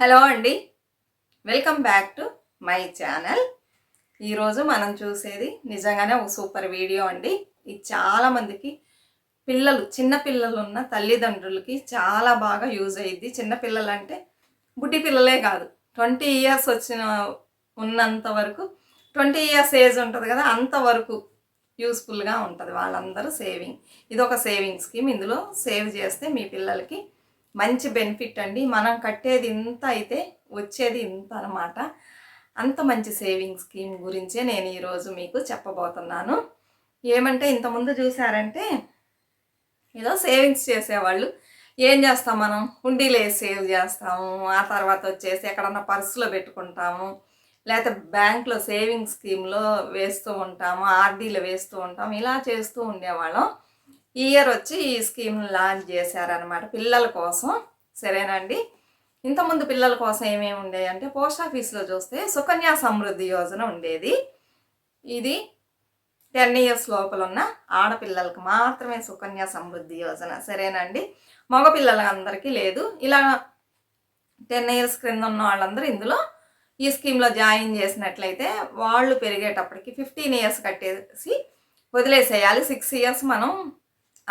Hello అండి. Welcome back to my channel. ఈరోజు మనం చూసేది నిజంగానే ఒక సూపర్ వీడియో అండి. ఇది చాలామందికి పిల్లలు చిన్న పిల్లలు ఉన్న తల్లిదండ్రులకి చాలా బాగా యూజ్ అయ్యింది చిన్న పిల్లలు అంటే బుడ్డి పిల్లలే కాదు. ట్వంటీ ఇయర్స్ వచ్చిన ఉన్నంత వరకు ట్వంటీ ఇయర్స్ ఏజ్ ఉంటుంది కదా అంతవరకు యూస్ఫుల్గా ఉంటుంది వాళ్ళందరూ సేవింగ్. ఇది ఒక సేవింగ్ స్కీమ్. ఇందులో సేవ్ చేస్తే మీ పిల్లలకి మంచి బెనిఫిట్ అండి. మనం కట్టేది ఇంత అయితే వచ్చేది ఇంత అనమాట అంత మంచి సేవింగ్ స్కీమ్ గురించే నేను ఈరోజు మీకు చెప్పబోతున్నాను. ఏమంటే ఇంతకుముందు చూసారంటే ఏదో సేవింగ్స్ చేసేవాళ్ళు. ఏం చేస్తాం మనం? హుండీలో సేవ్ చేస్తాము. ఆ తర్వాత వచ్చేసి ఎక్కడన్నా పర్సులో పెట్టుకుంటాము. లేకపోతే బ్యాంక్లో సేవింగ్ స్కీమ్లో వేస్తూ ఉంటాము. ఆర్డీలో వేస్తూ ఉంటాము. ఇలా చేస్తూ ఉండేవాళ్ళం. ఈ ఇయర్ వచ్చి ఈ స్కీమ్ని లాంచ్ చేశారనమాట పిల్లల కోసం. సరేనండి? ఇంతకుముందు పిల్లల కోసం ఏమేమి ఉండేవి? అంటే పోస్ట్ ఆఫీస్లో చూస్తే సుకన్య సమృద్ధి యోజన ఉండేది. ఇది టెన్ ఇయర్స్ లోపల ఉన్న ఆడపిల్లలకు మాత్రమే సుకన్య సమృద్ధి యోజన. సరేనండి? మగపిల్లలందరికీ లేదు. ఇలా టెన్ ఇయర్స్ క్రింద ఉన్న వాళ్ళందరూ ఇందులో ఈ స్కీమ్లో జాయిన్ చేసినట్లయితే వాళ్ళు పెరిగేటప్పటికి ఫిఫ్టీన్ ఇయర్స్ కట్టేసి వదిలేసేయాలి. సిక్స్ ఇయర్స్ మనం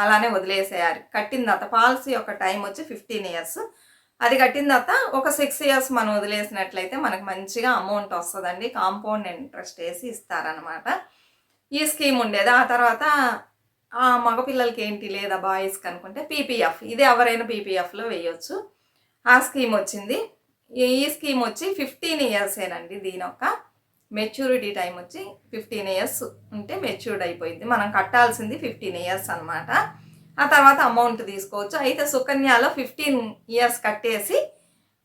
అలానే వదిలేసేయాలి. కట్టిన తర్వాత పాలసీ యొక్క టైం వచ్చి ఫిఫ్టీన్ ఇయర్స్. అది కట్టిన తర్వాత ఒక సిక్స్ ఇయర్స్ మనం వదిలేసినట్లయితే మనకు మంచిగా అమౌంట్ వస్తుందండి. కాంపౌండ్ ఇంట్రెస్ట్ వేసి ఇస్తారనమాట ఈ స్కీమ్ ఉండేది. ఆ తర్వాత ఆ మగపిల్లలకి ఏంటి లేదా బాయ్స్కి అనుకుంటే పీపీఎఫ్. ఇది ఎవరైనా పీపీఎఫ్లో వేయొచ్చు. ఆ స్కీమ్ వచ్చింది. ఈ స్కీమ్ వచ్చి ఫిఫ్టీన్ ఇయర్సేనండి దీని యొక్క మెచ్యూరిటీ టైం వచ్చి ఫిఫ్టీన్ ఇయర్స్ ఉంటే మెచ్యూర్డ్ అయిపోయింది. మనం కట్టాల్సింది ఫిఫ్టీన్ ఇయర్స్ అనమాట ఆ తర్వాత అమౌంట్ తీసుకోవచ్చు. అయితే సుకన్యలో ఫిఫ్టీన్ ఇయర్స్ కట్టేసి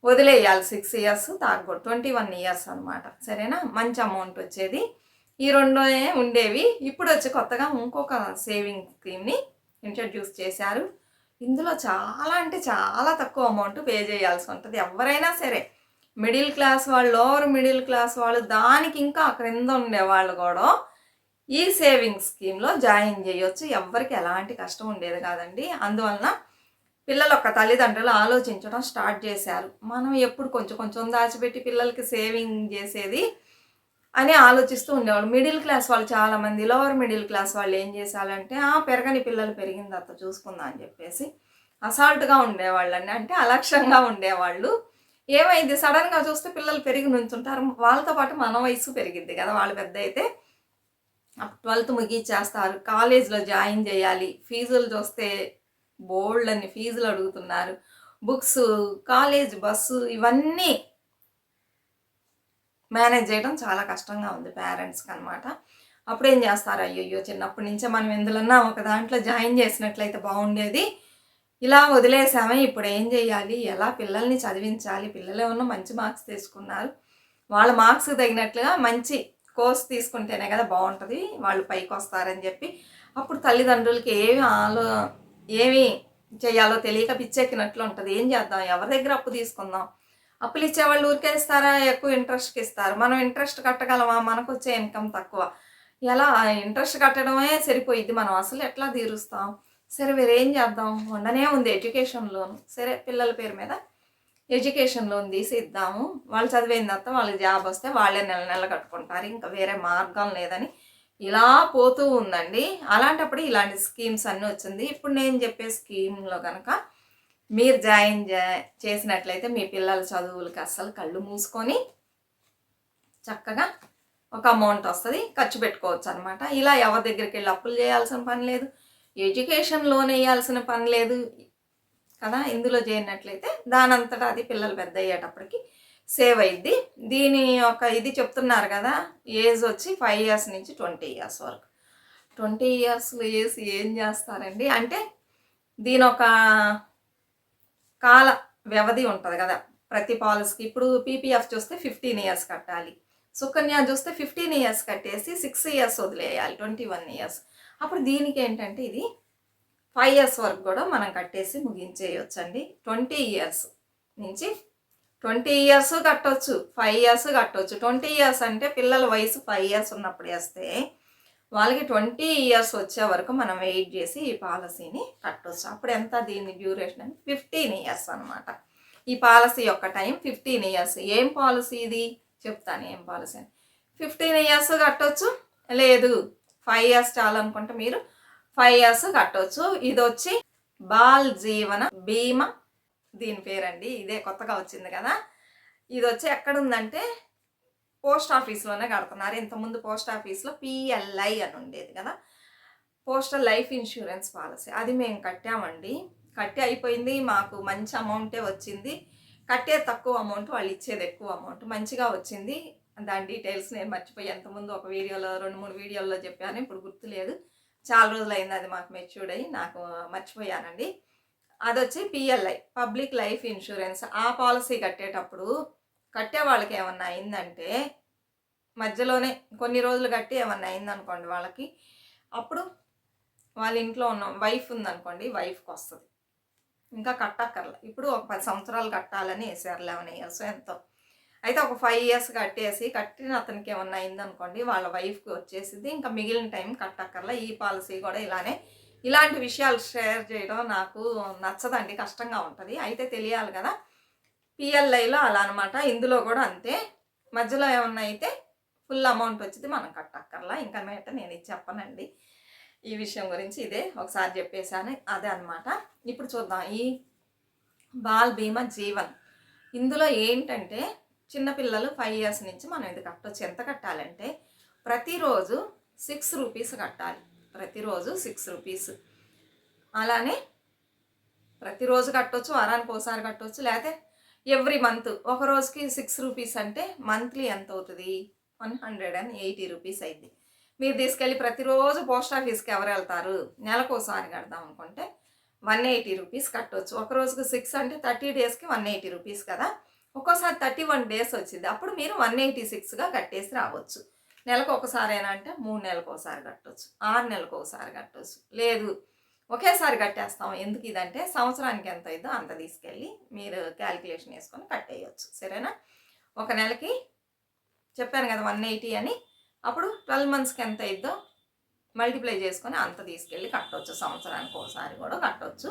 వదిలేయాలి సిక్స్ ఇయర్స్ తాగకూడదు ట్వంటీ వన్ ఇయర్స్ అనమాట సరేనా? మంచి అమౌంట్ వచ్చేది. ఈ రెండు ఉండేవి. ఇప్పుడు వచ్చి కొత్తగా ఇంకొక సేవింగ్ స్కీమ్ని ఇంట్రడ్యూస్ చేశారు. ఇందులో చాలా అంటే చాలా తక్కువ అమౌంట్ పే చేయాల్సి ఉంటుంది. ఎవరైనా సరే మిడిల్ క్లాస్ వాళ్ళు లోవర్ మిడిల్ క్లాస్ వాళ్ళు దానికి ఇంకా క్రింద ఉండే వాళ్ళు కూడా ఈ సేవింగ్ స్కీమ్లో జాయిన్ చేయొచ్చు. ఎవరికి ఎలాంటి కష్టం ఉండేది కాదండి. అందువలన పిల్లలు ఒక తల్లిదండ్రులు ఆలోచించడం స్టార్ట్ చేశారు. మనం ఎప్పుడు కొంచెం కొంచెం దాచిపెట్టి పిల్లలకి సేవింగ్ చేసేది అని ఆలోచిస్తూ ఉండేవాళ్ళు. మిడిల్ క్లాస్ వాళ్ళు చాలామంది లోవర్ మిడిల్ క్లాస్ వాళ్ళు ఏం చేశారంటే ఆ పెరగని పిల్లలు పెరిగిన తర్వాత చూసుకుందాం అని చెప్పేసి అసాల్ట్గా ఉండేవాళ్ళని అంటే అలక్ష్యంగా ఉండేవాళ్ళు. ఏమైంది? సడన్గా చూస్తే పిల్లలు పెరిగి నుంచుంటారు. వాళ్ళతో పాటు మన వయసు పెరిగిద్ది కదా వాళ్ళు పెద్ద అయితే ట్వెల్త్ ముగిచ్చేస్తారు. కాలేజ్లో జాయిన్ చేయాలి. ఫీజులు చూస్తే బోల్డ్ అని ఫీజులు అడుగుతున్నారు. బుక్స్ కాలేజ్ బస్సు ఇవన్నీ మేనేజ్ చేయడం చాలా కష్టంగా ఉంది పేరెంట్స్కి అనమాట అప్పుడు ఏం చేస్తారు? అయ్యయ్యో చిన్నప్పటి నుంచే మనం ఎందులన్నా ఒక దాంట్లో జాయిన్ చేసినట్లయితే బాగుండేది. ఇలా వదిలేసామే ఇప్పుడు ఏం చేయాలి ఎలా పిల్లల్ని చదివించాలి? పిల్లలు ఏమన్నా మంచి మార్క్స్ తీసుకున్నారు. వాళ్ళ మార్క్స్ తగినట్లుగా మంచి కోర్స్ తీసుకుంటేనే కదా బాగుంటుంది వాళ్ళు పైకి వస్తారని చెప్పి. అప్పుడు తల్లిదండ్రులకి ఏమి ఆలో ఏమి చేయాలో తెలియక పిచ్చెక్కినట్లు ఉంటుంది. ఏం చేద్దాం? ఎవరి దగ్గర అప్పు తీసుకుందాం? అప్పులు ఇచ్చేవాళ్ళు ఊరికే ఇస్తారా? ఎక్కువ ఇంట్రెస్ట్కి ఇస్తారు. మనం ఇంట్రెస్ట్ కట్టగలమా? మనకు వచ్చే ఇన్కమ్ తక్కువ. ఎలా? ఇంట్రెస్ట్ కట్టడమే సరిపోయిద్ది. మనం అసలు ఎట్లా తీరుస్తాం? సరే వేరేం చేద్దాం? ఉండనే ఉంది ఎడ్యుకేషన్ లోన్ సరే పిల్లల పేరు మీద ఎడ్యుకేషన్ లోన్ తీసి ఇద్దాము వాళ్ళు చదివిన తర్వాత వాళ్ళకి జాబ్ వస్తే వాళ్ళే నెల నెల కట్టుకుంటారు. ఇంకా వేరే మార్గం లేదని ఇలా పోతూ ఉందండి. అలాంటప్పుడు ఇలాంటి స్కీమ్స్ అన్నీ వచ్చింది. ఇప్పుడు నేను చెప్పే స్కీమ్లో కనుక మీరు జాయిన్ చేసినట్లయితే మీ పిల్లల చదువులకి అస్సలు కళ్ళు మూసుకొని చక్కగా ఒక అమౌంట్ వస్తుంది. ఖర్చు పెట్టుకోవచ్చు అనమాట ఇలా ఎవరి దగ్గరికి వెళ్ళి అప్పులు చేయాల్సిన పని లేదు. ఎడ్యుకేషన్ లోన్ వేయాల్సిన పని లేదు కదా? ఇందులో చేరినట్లయితే దానంతటా అది పిల్లలు పెద్ద అయ్యేటప్పటికి సేవ్ అయ్యిద్ది దీని ఒక ఇది చెప్తున్నారు కదా ఏజ్ వచ్చి ఫైవ్ ఇయర్స్ నుంచి ట్వంటీ ఇయర్స్ వరకు. ట్వంటీ ఇయర్స్లో ఏజ్ ఏం చేస్తారండి? అంటే దీని ఒక కాల వ్యవధి ఉంటుంది కదా ప్రతి పాలసీకి ఇప్పుడు పీపీఎఫ్ చూస్తే ఫిఫ్టీన్ ఇయర్స్ కట్టాలి. సుకన్య చూస్తే ఫిఫ్టీన్ ఇయర్స్ కట్టేసి సిక్స్ ఇయర్స్ వదిలేయాలి ట్వంటీ వన్ ఇయర్స్ అప్పుడు దీనికి ఏంటంటే ఇది ఫైవ్ ఇయర్స్ వరకు కూడా మనం కట్టేసి ముగించేయచ్చు అండి ట్వంటీ ఇయర్స్ నుంచి ట్వంటీ ఇయర్స్ కట్టవచ్చు ఫైవ్ ఇయర్స్ కట్టవచ్చు ట్వంటీ ఇయర్స్ అంటే పిల్లల వయసు ఫైవ్ ఇయర్స్ ఉన్నప్పుడు వేస్తే వాళ్ళకి ట్వంటీ ఇయర్స్ వచ్చే వరకు మనం వెయిట్ చేసి ఈ పాలసీని కట్టవచ్చు అప్పుడు ఎంత దీని డ్యూరేషన్ అంటే ఫిఫ్టీన్ ఇయర్స్ అనమాట ఈ పాలసీ యొక్క టైం ఫిఫ్టీన్ ఇయర్స్ ఏం పాలసీ ఇది? చెప్తాను ఏం పాలసీ అని. ఫిఫ్టీన్ ఇయర్స్ కట్టొచ్చు? లేదు. ఫైవ్ ఇయర్స్ చాలనుకుంటే మీరు ఫైవ్ ఇయర్స్ కట్టొచ్చు. ఇది వచ్చి బాల్ జీవన బీమా దీని పేరండి. ఇదే కొత్తగా వచ్చింది కదా. ఇది వచ్చి ఎక్కడుందంటే పోస్ట్ ఆఫీస్లోనే కడుతున్నారు. ఇంతకుముందు పోస్ట్ ఆఫీస్లో పిఎల్ఐ అని ఉండేది కదా. Postal life insurance policy. అది మేము కట్టామండి. కట్టి అయిపోయింది. మాకు మంచి అమౌంటే వచ్చింది. కట్టే తక్కువ అమౌంట్ వాళ్ళు ఇచ్చేది ఎక్కువ అమౌంట్. మంచిగా వచ్చింది. దాని డీటెయిల్స్ నేను మర్చిపోయి ఎంతముందు ఒక వీడియోలో రెండు మూడు వీడియోల్లో చెప్పాను ఇప్పుడు గుర్తులేదు. చాలా రోజులు అయింది అది మాకు మెచ్యూర్డ్ అయ్యి నాకు మర్చిపోయానండి. అది వచ్చి పిఎల్ఐ పబ్లిక్ లైఫ్ ఇన్సూరెన్స్ ఆ పాలసీ కట్టేటప్పుడు కట్టే వాళ్ళకి ఏమన్నా అయిందంటే మధ్యలోనే కొన్ని రోజులు కట్టి ఏమన్నా అయిందనుకోండి వాళ్ళకి అప్పుడు వాళ్ళ ఇంట్లో ఉన్న వైఫ్ ఉందనుకోండి వైఫ్కి వస్తుంది. ఇంకా కట్టక్కర్లే. ఇప్పుడు ఒక పది సంవత్సరాలు కట్టాలని వేసారు లెవెన్ ఇయర్స్ ఎంతో. అయితే ఒక ఫైవ్ ఇయర్స్ కట్టేసి కట్టిన అతనికి ఏమన్నా అయిందనుకోండి వాళ్ళ వైఫ్కి వచ్చేసింది ఇంకా మిగిలిన టైం కట్టక్కర్లా ఈ పాలసీ కూడా ఇలానే. ఇలాంటి విషయాలు షేర్ చేయడం నాకు నచ్చదండి కష్టంగా ఉంటుంది. అయితే తెలియాలి కదా పిఎల్ఐలో అలా అనమాట ఇందులో కూడా అంతే. మధ్యలో ఏమన్నా అయితే ఫుల్ అమౌంట్ వచ్చింది మనం కట్టక్కర్లా. ఇంకా మేట నేను ఇది చెప్పనండి. ఈ విషయం గురించి ఇదే. ఒకసారి చెప్పేశాను అదే అనమాట ఇప్పుడు చూద్దాం. ఈ బాల్ బీమా జీవన్. ఇందులో ఏంటంటే చిన్నపిల్లలు ఫైవ్ ఇయర్స్ నుంచి మనం ఇది కట్టొచ్చు. ఎంత కట్టాలంటే ప్రతిరోజు సిక్స్ రూపీస్ కట్టాలి. ప్రతిరోజు సిక్స్ రూపీస్ అలానే ప్రతిరోజు కట్టొచ్చు వారానికి ఒకసారి కట్టొచ్చు లేకపోతే ఎవ్రీ మంత్ ఒక రోజుకి సిక్స్ రూపీస్ అంటే మంత్లీ ఎంత అవుతుంది? One hundred and eighty rupees అయింది. మీరు తీసుకెళ్ళి ప్రతిరోజు పోస్ట్ ఆఫీస్కి ఎవరు వెళ్తారు? నెలకు ఒకసారి కడదాం అనుకుంటే వన్ ఎయిటీ రూపీస్ కట్టవచ్చు ఒక రోజుకి సిక్స్ అంటే థర్టీ డేస్కి వన్ ఎయిటీ రూపీస్ కదా. ఒక్కోసారి థర్టీ వన్ డేస్ వచ్చింది. అప్పుడు మీరు వన్ ఎయిటీ సిక్స్గా కట్టేసి రావచ్చు. నెలకు ఒకసారైనా అంటే మూడు నెలలకు ఒకసారి కట్టవచ్చు ఆరు నెలలకు ఒకసారి కట్టవచ్చు లేదు ఒకేసారి కట్టేస్తాం. ఎందుకు ఇదంటే సంవత్సరానికి ఎంత అయిందో అంత తీసుకెళ్ళి మీరు క్యాలిక్యులేషన్ వేసుకొని కట్టేయచ్చు. సరేనా? ఒక నెలకి చెప్పాను కదా వన్ ఎయిటీ అని. అప్పుడు ట్వెల్వ్ మంత్స్కి ఎంత అయిద్దో మల్టిప్లై చేసుకొని అంత తీసుకెళ్ళి కట్టవచ్చు సంవత్సరానికి ఒకసారి కూడా కట్టవచ్చు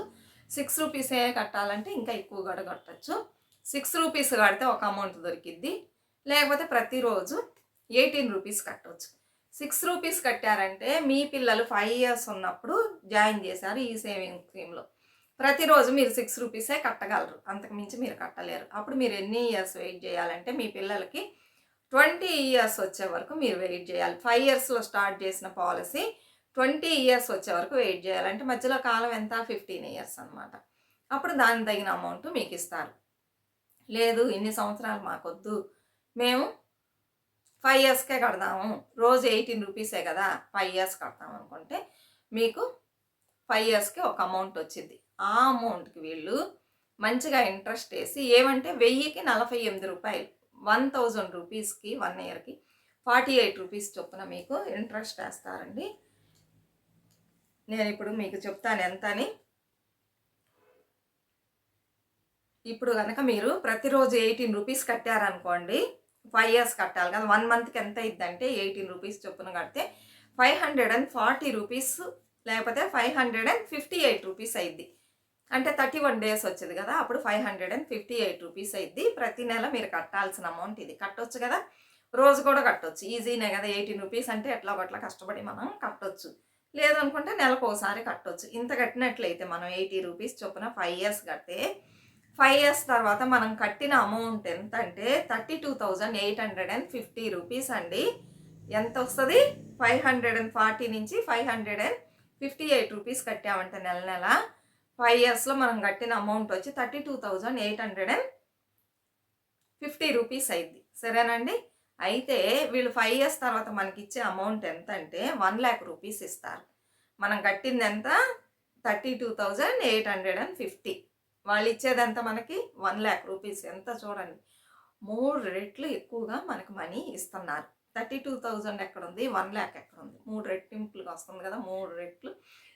సిక్స్ రూపీసే కట్టాలంటే ఇంకా ఎక్కువ కూడా కట్టచ్చు. సిక్స్ రూపీస్ కడితే ఒక అమౌంట్ దొరికిద్ది. లేకపోతే ప్రతిరోజు ఎయిటీన్ రూపీస్ కట్టవచ్చు సిక్స్ రూపీస్ కట్టారంటే మీ పిల్లలు ఫైవ్ ఇయర్స్ ఉన్నప్పుడు జాయిన్ చేశారు ఈ సేవింగ్ స్కీమ్లో. ప్రతిరోజు మీరు సిక్స్ రూపీసే కట్టగలరు. అంతకు మించి మీరు కట్టలేరు. అప్పుడు మీరు ఎన్ని ఇయర్స్ వెయిట్ చేయాలంటే మీ పిల్లలకి ట్వంటీ ఇయర్స్ వచ్చే వరకు మీరు వెయిట్ చేయాలి. ఫైవ్ ఇయర్స్లో స్టార్ట్ చేసిన పాలసీ ట్వంటీ ఇయర్స్ వచ్చే వరకు వెయిట్ చేయాలంటే మధ్యలో కాలం ఎంత? ఫిఫ్టీన్ ఇయర్స్ అనమాట అప్పుడు దానికి తగిన అమౌంట్ మీకు ఇస్తారు. లేదు ఇన్ని సంవత్సరాలు మాకొద్దు. మేము ఫైవ్ ఇయర్స్కే కడదాము. రోజు ఎయిటీన్ రూపీసే కదా ఫైవ్ ఇయర్స్ కడతాం అనుకుంటే మీకు ఫైవ్ ఇయర్స్కి ఒక అమౌంట్ వచ్చింది. ఆ అమౌంట్కి వీళ్ళు మంచిగా ఇంట్రెస్ట్ వేసి ఏమంటే వెయ్యికి నలభై ఎనిమిది రూపాయలు వన్ థౌజండ్ రూపీస్కి వన్ ఇయర్కి ఫార్టీ ఎయిట్ రూపీస్ చొప్పున మీకు ఇంట్రెస్ట్ వేస్తారండి. నేను ఇప్పుడు మీకు చెప్తాను ఎంత అని ఇప్పుడు కనుక మీరు ప్రతిరోజు ఎయిటీన్ రూపీస్ కట్టారనుకోండి ఫైవ్ ఇయర్స్ కట్టాలి కదా వన్ మంత్కి ఎంత అయిందంటే ఎయిటీన్ రూపీస్ చొప్పున కడితే five hundred and forty rupees లేకపోతే five hundred and fifty eight rupees అయింది అంటే థర్టీ వన్ డేస్ వచ్చేది కదా అప్పుడు five hundred and fifty eight rupees అయింది ప్రతి నెల మీరు కట్టాల్సిన అమౌంట్ ఇది. కట్టొచ్చు కదా రోజు కూడా కట్టొచ్చు. ఈజీనే కదా ఎయిటీన్ రూపీస్ అంటే ఎట్లా పట్ల కష్టపడి మనం కట్టొచ్చు. లేదనుకుంటే నెలకు ఒకసారి కట్టొచ్చు. ఇంత కట్టినట్లయితే మనం ఎయిటీ రూపీస్ చొప్పున ఫైవ్ ఇయర్స్ కడితే ఫైవ్ ఇయర్స్ తర్వాత మనం కట్టిన అమౌంట్ ఎంత అంటే thirty two thousand eight hundred and. Fifty rupees అండి ఎంత వస్తుంది? ఫైవ్ హండ్రెడ్ అండ్ ఫార్టీ నుంచి five hundred and fifty eight rupees కట్టామంటే నెల నెల. ఫైవ్ ఇయర్స్లో మనం కట్టిన అమౌంట్ వచ్చి thirty two thousand eight hundred and fifty rupees అయింది. సరేనండి? అయితే వీళ్ళు ఫైవ్ ఇయర్స్ తర్వాత మనకి ఇచ్చే అమౌంట్ ఎంత అంటే వన్ ల్యాక్ రూపీస్ ఇస్తారు. మనం కట్టింది ఎంత? Thirty two thousand eight hundred and fifty వాళ్ళు ఇచ్చేదంతా మనకి వన్ ల్యాక్ రూపీస్. ఎంత చూడండి. మూడు రెట్లు ఎక్కువగా మనకి మనీ ఇస్తున్నారు. థర్టీ టూ థౌజండ్ ఎక్కడ ఉంది వన్ ల్యాక్ ఎక్కడ ఉంది మూడు రెట్టింపులుగా వస్తుంది కదా. మూడు రెట్లు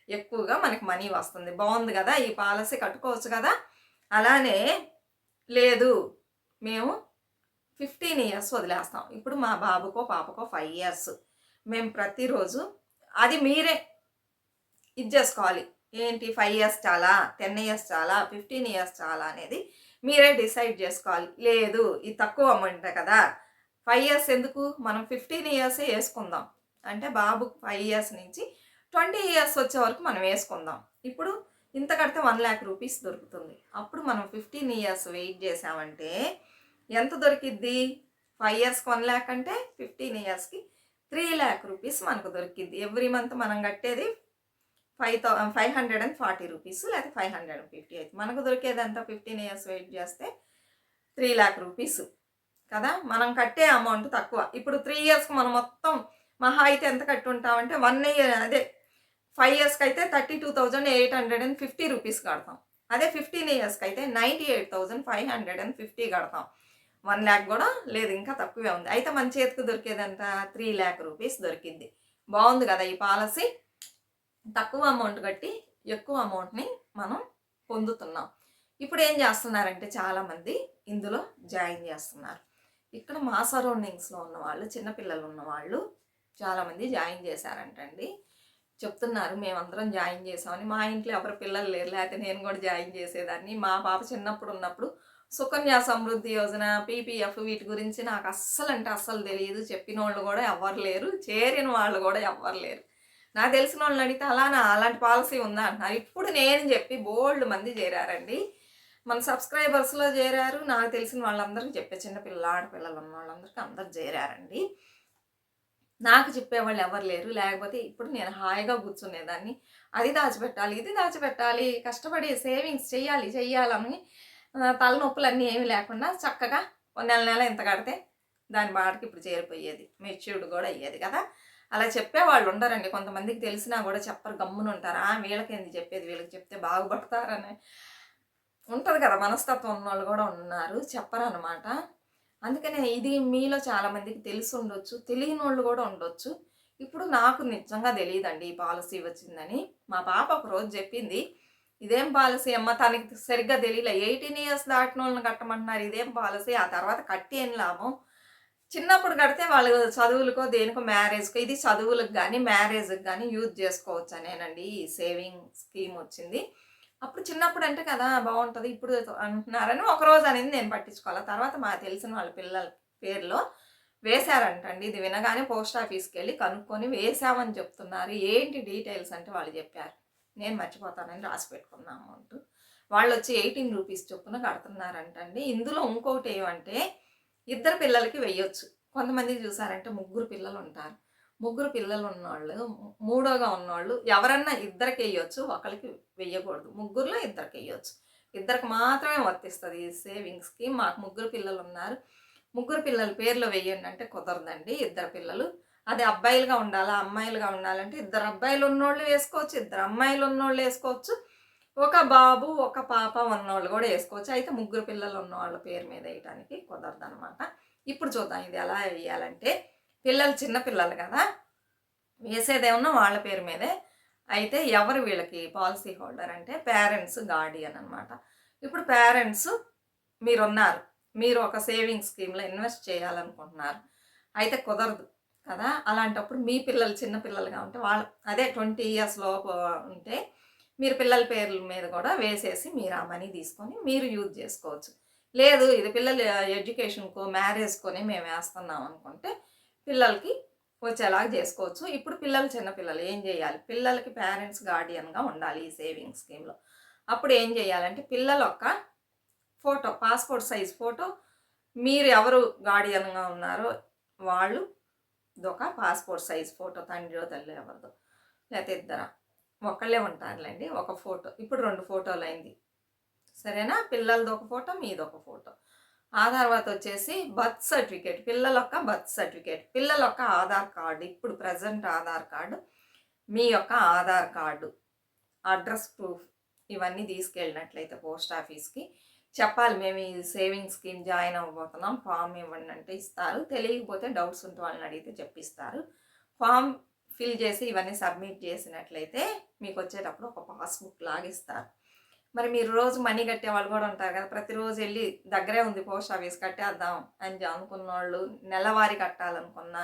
ఎక్కువగా మనకి మనీ వస్తుంది. బాగుంది కదా? ఈ పాలసీ కట్టుకోవచ్చు కదా? అలానే లేదు. మేము ఫిఫ్టీన్ ఇయర్స్ వదిలేస్తాం. ఇప్పుడు మా బాబుకో పాపకో ఫైవ్ ఇయర్స్. మేము ప్రతిరోజు అది మీరే ఇది చేసుకోవాలి. ఏంటి ఫైవ్ ఇయర్స్ చాలా టెన్ ఇయర్స్ చాలా ఫిఫ్టీన్ ఇయర్స్ చాలా అనేది మీరే డిసైడ్ చేసుకోవాలి. లేదు ఇది తక్కువ అమౌంట్ కదా. ఫైవ్ ఇయర్స్ ఎందుకు? మనం ఫిఫ్టీన్ ఇయర్సే వేసుకుందాం. అంటే బాబు ఫైవ్ ఇయర్స్ నుంచి ట్వంటీ ఇయర్స్ వచ్చే వరకు మనం వేసుకుందాం. ఇప్పుడు ఇంత కడితే వన్ ల్యాక్ రూపీస్ దొరుకుతుంది. అప్పుడు మనం ఫిఫ్టీన్ ఇయర్స్ వెయిట్ చేసామంటే ఎంత దొరికిద్ది? ఫైవ్ ఇయర్స్కి వన్ ల్యాక్ అంటే ఫిఫ్టీన్ ఇయర్స్కి త్రీ ల్యాక్ రూపీస్ మనకు దొరికింది ఎవ్రీ మంత్ మనం కట్టేది five thou five hundred and forty rupees లేకపోతే ఫైవ్ హండ్రెడ్ అండ్ ఫిఫ్టీ అయితే. మనకు దొరికేదంతా ఫిఫ్టీన్ ఇయర్స్ వెయిట్ చేస్తే త్రీ ల్యాక్ రూపీస్ కదా? మనం కట్టే అమౌంట్ తక్కువ. ఇప్పుడు త్రీ ఇయర్స్కి మనం మొత్తం మహా అయితే ఎంత కట్టి ఉంటామంటే వన్ ఇయర్ అదే ఫైవ్ ఇయర్స్కి అయితే thirty two thousand eight hundred and fifty rupees కడతాం. అదే ఫిఫ్టీన్ ఇయర్స్కి అయితే ninety eight thousand five hundred and fifty కడతాం. వన్ ల్యాక్ కూడా లేదు ఇంకా తక్కువే ఉంది. అయితే మన చేతికి దొరికేదంత త్రీ ల్యాక్ రూపీస్ దొరికింది. బాగుంది కదా ఈ పాలసీ? తక్కువ అమౌంట్ కట్టి ఎక్కువ అమౌంట్ని మనం పొందుతున్నాం. ఇప్పుడు ఏం చేస్తున్నారంటే చాలామంది ఇందులో జాయిన్ చేస్తున్నారు. ఇక్కడ మా సరౌండింగ్స్లో ఉన్న వాళ్ళు చిన్నపిల్లలు ఉన్నవాళ్ళు చాలామంది జాయిన్ చేశారంటండి. చెప్తున్నారు మేమందరం జాయిన్ చేసామని మా ఇంట్లో ఎవరు పిల్లలు లేరు లేకపోతే నేను కూడా జాయిన్ చేసేదాన్ని. మా పాప చిన్నప్పుడు ఉన్నప్పుడు సుకన్య సమృద్ధి యోజన పీపీఎఫ్ వీటి గురించి నాకు అస్సలు అంటే అస్సలు తెలియదు చెప్పిన వాళ్ళు కూడా ఎవ్వరు లేరు చేరిన వాళ్ళు కూడా ఎవ్వరు లేరు. నాకు తెలిసిన వాళ్ళని అడిగితే అలానా అలాంటి పాలసీ ఉందా అంటున్నారు. ఇప్పుడు నేను చెప్పి బోల్డ్ మంది చేరారండి. మన సబ్స్క్రైబర్స్లో చేరారు. నాకు తెలిసిన వాళ్ళందరికీ చెప్పే చిన్నపిల్లలు ఆడపిల్లలు ఉన్న వాళ్ళందరికీ అందరు చేరారండి. నాకు చెప్పేవాళ్ళు ఎవరు లేరు. లేకపోతే ఇప్పుడు నేను హాయిగా కూర్చునేదాన్ని. అది దాచిపెట్టాలి ఇది దాచిపెట్టాలి కష్టపడి సేవింగ్స్ చేయాలి చేయాలని తలనొప్పులన్నీ తలనొప్పులు అన్నీ ఏమీ లేకుండా చక్కగా ఒక నెల నెల ఇంత కడితే దాని బాడకి ఇప్పుడు చేరిపోయేది. మెచ్యూర్డ్ కూడా అయ్యేది కదా. అలా చెప్పేవాళ్ళు ఉండరండి కొంతమందికి తెలిసినా కూడా చెప్పరు గమ్మున ఉంటారు ఆ వీళ్ళకి ఎందుకు చెప్పేది? వీళ్ళకి చెప్తే బాగుపడతారని. ఉంటుంది కదా మనస్తత్వం ఉన్న వాళ్ళు కూడా ఉన్నారు చెప్పరు అనమాట అందుకనే ఇది మీలో చాలామందికి తెలిసి ఉండొచ్చు తెలియని వాళ్ళు కూడా ఉండొచ్చు. ఇప్పుడు నాకు నిజంగా తెలియదండి ఈ పాలసీ వచ్చిందని. మా పాప ఒక రోజు చెప్పింది ఇదేం పాలసీ అమ్మ? తనకి సరిగ్గా తెలియలే. ఎయిటీన్ ఇయర్స్ దాటిన వాళ్ళని కట్టమంటున్నారు. ఇదేం పాలసీ? ఆ తర్వాత కట్టి ఏం లాభం? చిన్నప్పుడు కడితే వాళ్ళు చదువులకో దేనికో మ్యారేజ్కో ఇది చదువులకు కానీ మ్యారేజ్కి కానీ యూజ్ చేసుకోవచ్చు అనేనండి ఈ సేవింగ్ స్కీమ్ వచ్చింది. అప్పుడు చిన్నప్పుడు అంటే కదా బాగుంటుంది. ఇప్పుడు అంటున్నారని ఒక రోజు అనేది నేను పట్టించుకోవాలి? తర్వాత మా తెలిసిన వాళ్ళ పిల్లల పేరులో వేశారంటండి. ఇది వినగానే పోస్ట్ ఆఫీస్కి వెళ్ళి కనుక్కొని వేసామని చెప్తున్నారు. ఏంటి డీటెయిల్స్ అంటే వాళ్ళు చెప్పారు. నేను మర్చిపోతానని రాసి పెట్టుకున్న అమౌంట్ వాళ్ళు వచ్చి ఎయిటీన్ రూపీస్ చొప్పున కడుతున్నారంటండి. ఇందులో ఇంకొకటి ఏమంటే ఇద్దరు పిల్లలకి వెయ్యొచ్చు. కొంతమంది చూసారంటే ముగ్గురు పిల్లలు ఉంటారు ముగ్గురు పిల్లలు ఉన్నవాళ్ళు మూడోగా ఉన్నవాళ్ళు ఎవరన్నా ఇద్దరికి వేయొచ్చు ఒకరికి వెయ్యకూడదు. ముగ్గురులో ఇద్దరికి వేయొచ్చు ఇద్దరికి మాత్రమే వర్తిస్తుంది ఈ సేవింగ్ స్కీమ్ మాకు ముగ్గురు పిల్లలు ఉన్నారు ముగ్గురు పిల్లల పేర్లు వేయండి అంటే కుదరదండి. ఇద్దరు పిల్లలు. అది అబ్బాయిలుగా ఉండాలా అమ్మాయిలుగా ఉండాలంటే ఇద్దరు అబ్బాయిలు ఉన్నోళ్ళు వేసుకోవచ్చు ఇద్దరు అమ్మాయిలు ఉన్నోళ్ళు వేసుకోవచ్చు. ఒక బాబు ఒక పాప ఉన్నవాళ్ళు కూడా వేసుకోవచ్చు. అయితే ముగ్గురు పిల్లలు ఉన్న వాళ్ళ పేరు మీద వేయడానికి కుదరదు అనమాట ఇప్పుడు చూద్దాం ఇది ఎలా వేయాలంటే పిల్లలు చిన్న పిల్లలు కదా వేసేదేమన్నా వాళ్ళ పేరు మీదే. అయితే ఎవరు వీళ్ళకి పాలసీ హోల్డర్ అంటే పేరెంట్స్ గార్డియన్ అనమాట ఇప్పుడు పేరెంట్స్ మీరున్నారు. మీరు ఒక సేవింగ్ స్కీమ్లో ఇన్వెస్ట్ చేయాలనుకుంటున్నారు. అయితే కుదరదు కదా. అలాంటప్పుడు మీ పిల్లలు చిన్న పిల్లలుగా ఉంటే వాళ్ళ అదే ట్వంటీ ఇయర్స్ లోపు ఉంటే మీరు పిల్లల పేర్ల మీద కూడా వేసేసి మీరు ఆ మనీ తీసుకొని మీరు యూజ్ చేసుకోవచ్చు. లేదు ఇది పిల్లల ఎడ్యుకేషన్కో మ్యారేజ్కోనే మేము వేస్తున్నాం అనుకుంటే పిల్లలకి వచ్చేలాగా చేసుకోవచ్చు. ఇప్పుడు పిల్లలు చిన్న పిల్లలు ఏం చేయాలి? పిల్లలకి పేరెంట్స్ గార్డియన్గా ఉండాలి ఈ సేవింగ్ స్కీమ్లో. అప్పుడు ఏం చేయాలంటే పిల్లల యొక్క ఫోటో పాస్పోర్ట్ సైజ్ ఫోటో మీరు ఎవరు గార్డియన్గా ఉన్నారో వాళ్ళు ఒక పాస్పోర్ట్ సైజ్ ఫోటో తండ్రి తల్లి ఎవరిదో లేకపోతే ఇద్దరా? ఒకళ్ళే ఉంటారులేండి. ఒక ఫోటో ఇప్పుడు రెండు ఫోటోలు అయింది సరేనా? పిల్లలది ఒక ఫోటో మీది ఒక ఫోటో. ఆ తర్వాత వచ్చేసి బర్త్ సర్టిఫికేట్ పిల్లల యొక్క బర్త్ సర్టిఫికేట్. పిల్లల యొక్క ఆధార్ కార్డు ఇప్పుడు ప్రజెంట్ ఆధార్ కార్డు మీ యొక్క ఆధార్ కార్డు అడ్రస్ ప్రూఫ్ ఇవన్నీ తీసుకెళ్ళినట్లయితే పోస్ట్ ఆఫీస్కి. చెప్పాలి మేము ఈ సేవింగ్ స్కీమ్ జాయిన్ అవ్వబోతున్నాం ఫామ్ ఇవ్వండి అంటే ఇస్తారు. తెలియకపోతే డౌట్స్ ఉంటే వాళ్ళని అడిగితే చెప్పిస్తారు. ఫామ్ ఫిల్ చేసి ఇవన్నీ సబ్మిట్ చేసినట్లయితే మీకు వచ్చేటప్పుడు ఒక పాస్బుక్ లాగిస్తారు. మరి మీరు రోజు మనీ కట్టే వాళ్ళు కూడా ఉంటారు కదా ప్రతిరోజు వెళ్ళి దగ్గరే ఉంది పోస్ట్ ఆఫీస్ కట్టేద్దాం అని అనుకున్న వాళ్ళు నెలవారీ కట్టాలనుకున్నా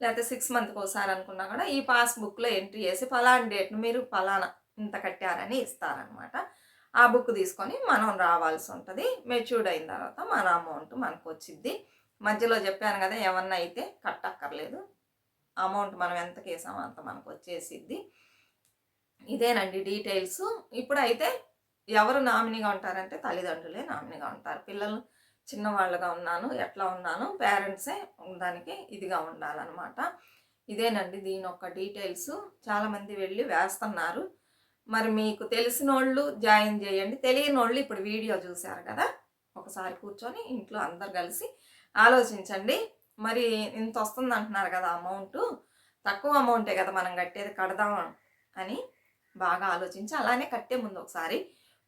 లేకపోతే సిక్స్ మంత్కి ఒకసారి అనుకున్నా కూడా ఈ పాస్బుక్లో ఎంట్రీ చేసి ఫలానా డేట్ను మీరు ఫలానా ఇంత కట్టారని ఇస్తారనమాట ఆ బుక్ తీసుకొని మనం రావాల్సి ఉంటుంది. మెచ్యూర్డ్ అయిన తర్వాత మన అమౌంట్ మనకు వచ్చిద్ది మధ్యలో చెప్పాను కదా ఏమన్నా అయితే కట్టక్కర్లేదు. అమౌంట్ మనం ఎంత కేసామో అంత మనకు వచ్చేసిద్ది. ఇదేనండి డీటెయిల్స్. ఇప్పుడైతే ఎవరు నామినీగా ఉంటారంటే తల్లిదండ్రులే నామినీగా ఉంటారు. పిల్లలు చిన్నవాళ్ళుగా ఉన్నాను ఎట్లా ఉన్నాను పేరెంట్సే దానికి ఇదిగా ఉండాలన్నమాట. ఇదేనండి దీని యొక్క డీటెయిల్స్. చాలామంది వెళ్ళి వేస్తున్నారు. మరి మీకు తెలిసిన వాళ్ళు జాయిన్ చేయండి. తెలియని వాళ్ళు ఇప్పుడు వీడియో చూశారు కదా? ఒకసారి కూర్చొని ఇంట్లో అందరు కలిసి ఆలోచించండి. మరి ఇంత వస్తుంది అంటున్నారు కదా అమౌంట్ తక్కువ అమౌంటే కదా మనం కట్టేది కడదాం అని బాగా ఆలోచించి అలానే కట్టే ముందు ఒకసారి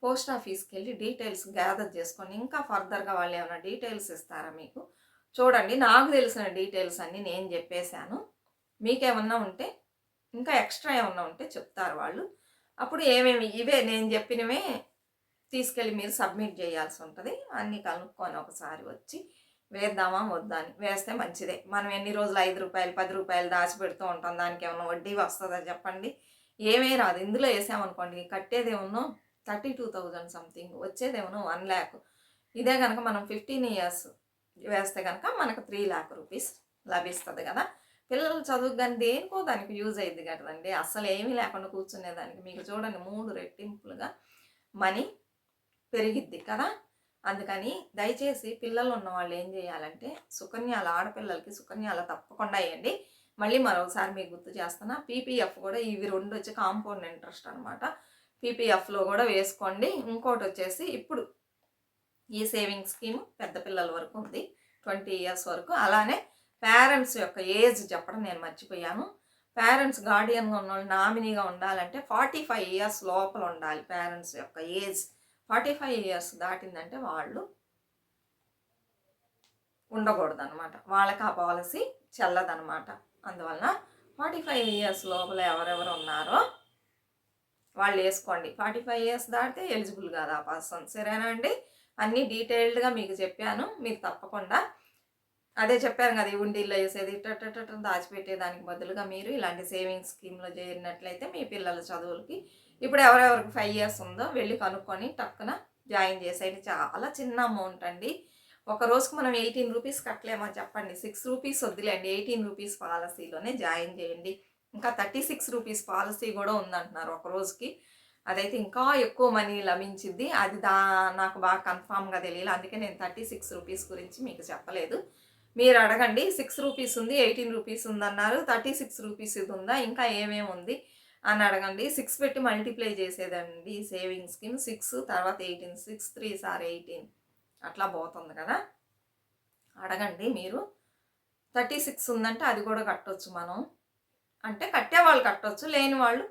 పోస్ట్ ఆఫీస్కి వెళ్ళి డీటెయిల్స్ గ్యాదర్ చేసుకొని ఇంకా ఫర్దర్గా వాళ్ళు ఏమైనా డీటెయిల్స్ ఇస్తారా మీకు? చూడండి నాకు తెలిసిన డీటెయిల్స్ అన్నీ నేను చెప్పేశాను. మీకేమన్నా ఉంటే ఇంకా ఎక్స్ట్రా ఏమన్నా ఉంటే చెప్తారు వాళ్ళు. అప్పుడు ఏమేమి ఇవే నేను చెప్పినవే తీసుకెళ్ళి మీరు సబ్మిట్ చేయాల్సి ఉంటుంది. అన్నీ కనుక్కొని ఒకసారి వచ్చి వేద్దామా? వద్దా అని. వేస్తే మంచిదే. మనం ఎన్ని రోజులు ఐదు రూపాయలు పది రూపాయలు దాచిపెడుతూ ఉంటాం. దానికి ఏమన్నా వడ్డీ వస్తుందా చెప్పండి. ఏమీ రాదు. ఇందులో వేసామనుకోండి కట్టేదేమో థర్టీ టూ థౌజండ్ సంథింగ్ వచ్చేదేమో వన్ ల్యాక్ ఇదే కనుక మనం ఫిఫ్టీన్ ఇయర్స్ వేస్తే కనుక మనకు త్రీ ల్యాక్ రూపీస్ లభిస్తుంది కదా. పిల్లలు చదువుకు కానీ దేనికో దానికి యూజ్ అయ్యింది కదండి. అసలు ఏమీ లేకుండా కూర్చునేదానికి. మీకు చూడండి మూడు రెట్టింపులుగా మనీ పెరిగిద్ది కదా. అందుకని దయచేసి పిల్లలు ఉన్న వాళ్ళు ఏం చేయాలంటే సుకన్యాల ఆడపిల్లలకి సుకన్యాల తప్పకుండా వేయండి. మళ్ళీ మరొకసారి మీకు గుర్తు చేస్తున్నా పీపీఎఫ్ కూడా ఇవి రెండు వచ్చి కాంపౌండ్ ఇంట్రెస్ట్ అనమాట పీపీఎఫ్లో కూడా వేసుకోండి. ఇంకోటి వచ్చేసి ఇప్పుడు ఈ సేవింగ్ స్కీమ్ పెద్ద పిల్లల వరకు ఉంది. ట్వంటీ ఇయర్స్ వరకు. అలానే పేరెంట్స్ యొక్క ఏజ్ చెప్పడం నేను మర్చిపోయాను. పేరెంట్స్ గార్డియన్గా ఉన్న వాళ్ళు నామినీగా ఉండాలంటే ఫార్టీ ఫైవ్ ఇయర్స్ లోపల ఉండాలి పేరెంట్స్ యొక్క ఏజ్. ఫార్టీ ఫైవ్ ఇయర్స్ దాటిందంటే వాళ్ళు ఉండకూడదు అనమాట వాళ్ళకి ఆ పాలసీ చెల్లదనమాట అందువలన ఫార్టీ ఫైవ్ ఇయర్స్ లోపల ఎవరెవరు ఉన్నారో వాళ్ళు వేసుకోండి. ఫార్టీ ఫైవ్ ఇయర్స్ దాటితే ఎలిజిబుల్ కాదు ఆ పర్సన్. సరేనా అండి? అన్నీ డీటెయిల్డ్గా మీకు చెప్పాను. మీరు తప్పకుండా అదే చెప్పాను కదా ఈ ఉండీల్లో వేసేది టట్ దాచిపెట్టే దానికి బదులుగా మీరు ఇలాంటి సేవింగ్స్ స్కీమ్లో చేరినట్లయితే మీ పిల్లల చదువులకి ఇప్పుడు ఎవరెవరికి ఫైవ్ ఇయర్స్ ఉందో వెళ్ళి కనుక్కొని టక్కున జాయిన్ చేసేయండి చాలా చిన్న అమౌంట్ అండి. ఒక రోజుకు మనం ఎయిటీన్ రూపీస్ కట్టలేమో చెప్పండి. సిక్స్ రూపీస్ వద్దులేండి. ఎయిటీన్ రూపీస్ పాలసీలోనే జాయిన్ చేయండి. ఇంకా థర్టీ సిక్స్ రూపీస్ పాలసీ కూడా ఉందంటున్నారు ఒక రోజుకి. అదైతే ఇంకా ఎక్కువ మనీ లభించింది. అది దా నాకు బాగా కన్ఫామ్గా తెలియదు అందుకే నేను థర్టీ సిక్స్ రూపీస్ గురించి మీకు చెప్పలేదు. మీరు అడగండి. సిక్స్ రూపీస్ ఉంది ఎయిటీన్ రూపీస్ ఉందన్నారు. థర్టీ సిక్స్ రూపీస్ ఇది ఉందా? ఇంకా ఏమేమి ఉంది? అని అడగండి. సిక్స్ పెట్టి మల్టిప్లై చేసేదండి సేవింగ్ స్కీమ్. సిక్స్ తర్వాత eighteen. Six three sir eighteen. అట్లా పోతుంది కదా? అడగండి మీరు. థర్టీ సిక్స్ ఉందంటే అది కూడా కట్టొచ్చు మనం. అంటే కట్టే వాళ్ళు కట్టొచ్చు. లేని వాళ్ళు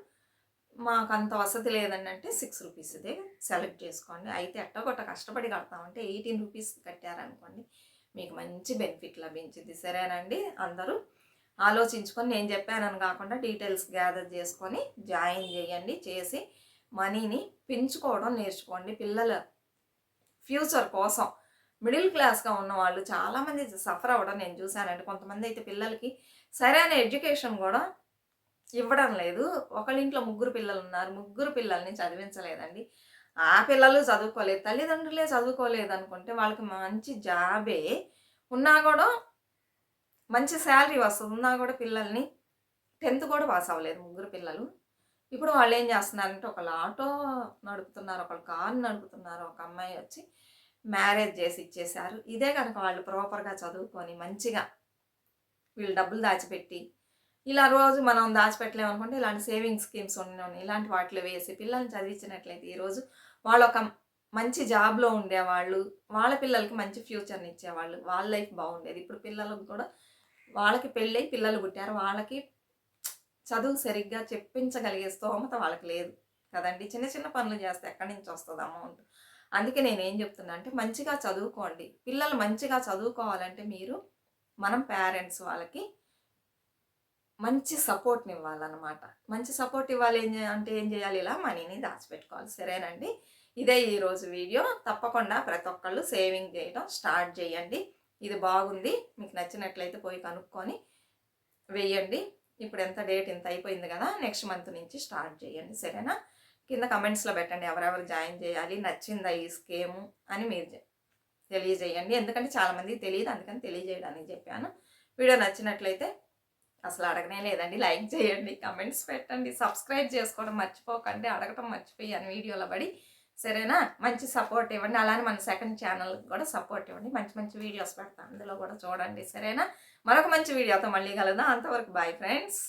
మాకు అంత వసతి లేదండి అంటే సిక్స్ రూపీస్దే సెలెక్ట్ చేసుకోండి. అయితే ఎట్టగొట్ట కష్టపడి కడతామంటే ఎయిటీన్ రూపీస్ కట్టారనుకోండి. మీకు మంచి బెనిఫిట్ లభించింది. సరేనండి? అందరూ ఆలోచించుకొని నేను చెప్పానని కాకుండా డీటెయిల్స్ గ్యాదర్ చేసుకొని జాయిన్ చేయండి చేసి మనీని పెంచుకోవడం నేర్చుకోండి. పిల్లల ఫ్యూచర్ కోసం. మిడిల్ క్లాస్గా ఉన్న వాళ్ళు చాలామంది సఫర్ అవ్వడం నేను చూశానండి. కొంతమంది అయితే పిల్లలకి సరైన ఎడ్యుకేషన్ కూడా ఇవ్వడం లేదు. ఒకళ్ళింట్లో ముగ్గురు పిల్లలు ఉన్నారు. ముగ్గురు పిల్లల్ని చదివించలేదండి. ఆ పిల్లలు చదువుకోలేదు. తల్లిదండ్రులే చదువుకోలేదు అనుకుంటే వాళ్ళకి మంచి జాబే ఉన్నా కూడా మంచి శాలరీ వస్తుంది. ఉన్నా కూడా పిల్లల్ని టెన్త్ కూడా పాస్ అవ్వలేదు ముగ్గురు పిల్లలు. ఇప్పుడు వాళ్ళు ఏం చేస్తున్నారంటే ఒకళ్ళు ఆటో నడుపుతున్నారు ఒకళ్ళు కారు నడుపుతున్నారు ఒక అమ్మాయి వచ్చి మ్యారేజ్ చేసి ఇచ్చేశారు. ఇదే కనుక వాళ్ళు ప్రాపర్గా చదువుకొని మంచిగా వీళ్ళు డబ్బులు దాచిపెట్టి ఇలా రోజు మనం దాచిపెట్టలేము అనుకుంటే ఇలాంటి సేవింగ్ స్కీమ్స్ ఉన్నాయి ఇలాంటి వాటిలో వేసి పిల్లల్ని చదివించినట్లయితే ఈరోజు వాళ్ళు ఒక మంచి జాబ్లో ఉండేవాళ్ళు వాళ్ళ పిల్లలకి మంచి ఫ్యూచర్ని ఇచ్చేవాళ్ళు వాళ్ళ లైఫ్ బాగుండేది. ఇప్పుడు పిల్లలకు కూడా వాళ్ళకి పెళ్ళై పిల్లలు పుట్టారు. వాళ్ళకి చదువు సరిగ్గా చెప్పించగలిగే స్తోమత వాళ్ళకి లేదు కదండి. చిన్న చిన్న పనులు చేస్తే ఎక్కడి నుంచి వస్తుంది అమౌంట్? అందుకే నేను ఏం చెప్తున్నా అంటే మంచిగా చదువుకోండి. పిల్లలు మంచిగా చదువుకోవాలంటే మీరు మనం పేరెంట్స్ వాళ్ళకి మంచి సపోర్ట్ని ఇవ్వాలన్నమాట. మంచి సపోర్ట్ ఇవ్వాలి ఏం అంటే ఏం చేయాలి? ఇలా మనీని దాచిపెట్టుకోవాలి. సరేనండి. ఇదే ఈరోజు వీడియో. తప్పకుండా ప్రతి ఒక్కళ్ళు సేవింగ్ చేయడం స్టార్ట్ చేయండి. ఇది బాగుంది. మీకు నచ్చినట్లయితే పోయి కనుక్కొని వేయండి. ఇప్పుడు ఎంత డేట్ ఇంత అయిపోయింది కదా నెక్స్ట్ మంత్ నుంచి స్టార్ట్ చేయండి. సరేనా? కింద కమెంట్స్లో పెట్టండి ఎవరెవరు జాయిన్ చేయాలి నచ్చిందా ఈ స్కీము అని మీరు తెలియజేయండి. ఎందుకంటే చాలామందికి తెలియదు అందుకని తెలియజేయడానికి చెప్పాను. వీడియో నచ్చినట్లయితే అసలు అడగనే లేదండి. లైక్ చేయండి కమెంట్స్ పెట్టండి. సబ్స్క్రైబ్ చేసుకోవడం మర్చిపోకండి అడగటం మర్చిపోయాను వీడియోలో పడి సరేనా? మంచి సపోర్ట్ ఇవ్వండి. అలానే మన సెకండ్ ఛానల్కి కూడా సపోర్ట్ ఇవ్వండి. మంచి మంచి వీడియోస్ పెడతాను అందులో కూడా చూడండి. సరేనా? మరొక మంచి వీడియోతో మళ్ళీ కలుద్దాం. అంతవరకు బాయ్ ఫ్రెండ్స్